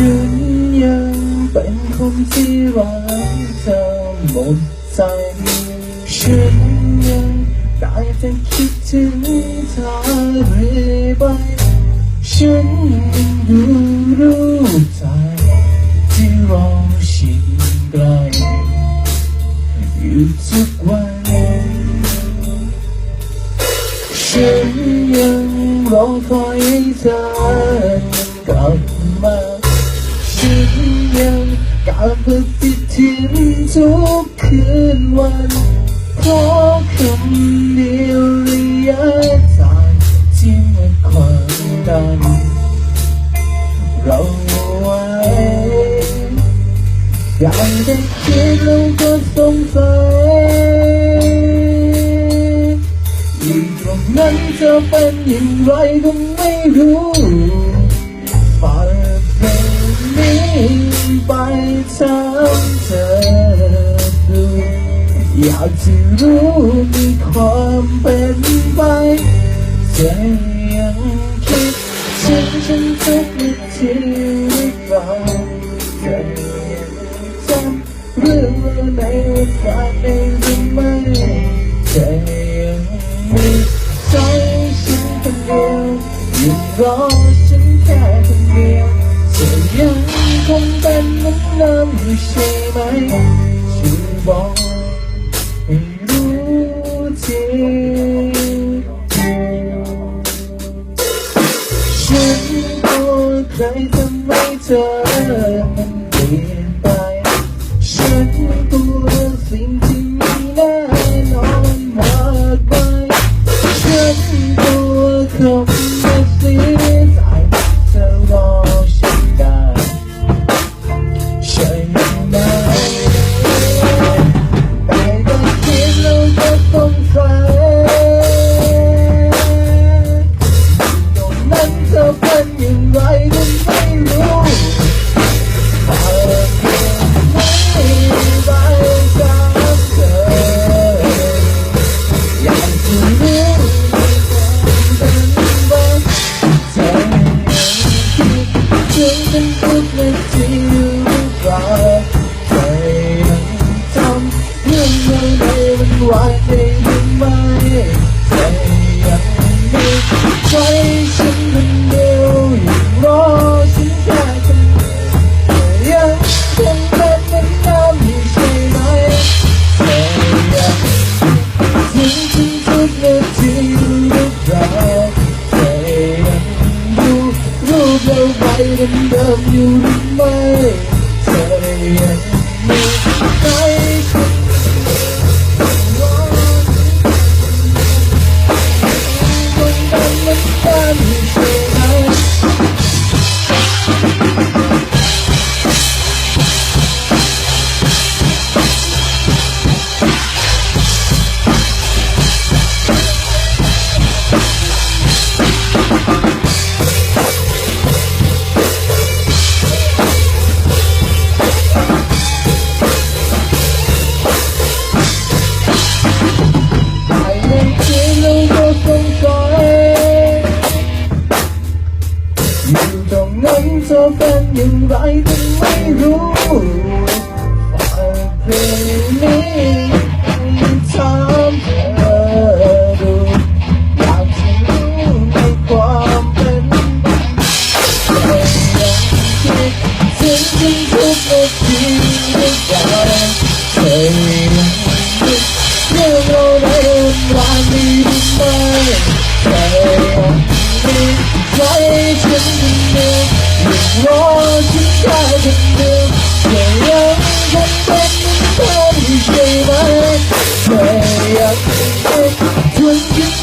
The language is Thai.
ฉันยังเป็นคนที่รักเธอหมดใจฉันยังได้แต่คิดถึงเธอเรื่อยไปฉันยังดูรูปถ่ายที่เราชิดไกลอยู่ทุกวันฉันยังรอคอยให้เธอกลับมา การปฏิทินทุกคืนวันเพราะคำเดียวระยะทางที่มันความดันเราไว้อยากได้คิดแล้วก็สงสัยอยู่ตรงนั้นจะเป็นอย่างไรก็ไม่รู้ ถามเธอดูอยากจะรู้มีความเป็นไปใจยังคิดถึงฉันทุกนาทีหรือเปล่าจะยังจำเรื่องราวในวันฝากเองหรือไม่ใจยังมีใจฉันคนเดียวยังรอฉัน คงเป็นเหมือนเดิมอยู่ใช่ไหมช่วยบอกให้รู้ทีฉันตัวใครทำให้เธอมันเปลี่ยนไป ฉันตัวสิ่งที่ม่แน่นอนมากไปฉันตัวคำ วันวานได้หรือไม่เธอยังมีใจฉันคนเดียวยังรอฉันแค่คนเดียวเธอยังคงเป็นเหมือนเดิมอยู่ใช่ไหมเธอยังทิ้งฉันทุกนาทีหรือเปล่าแต่ยังดูรูปเราไปเดิมอยู่หรือไม่เธอยัง นั้นเธอเป็นอย่างไรก็ไม่รู้ฝากเพลงนี้ถามเธอดูอยากจะรู้ในความเป็นยังคิดถึงฉันทุกนาทีหรือเปล่เธอยังคิดเรื่องเราในวันนมีหรือไม่ ดถึ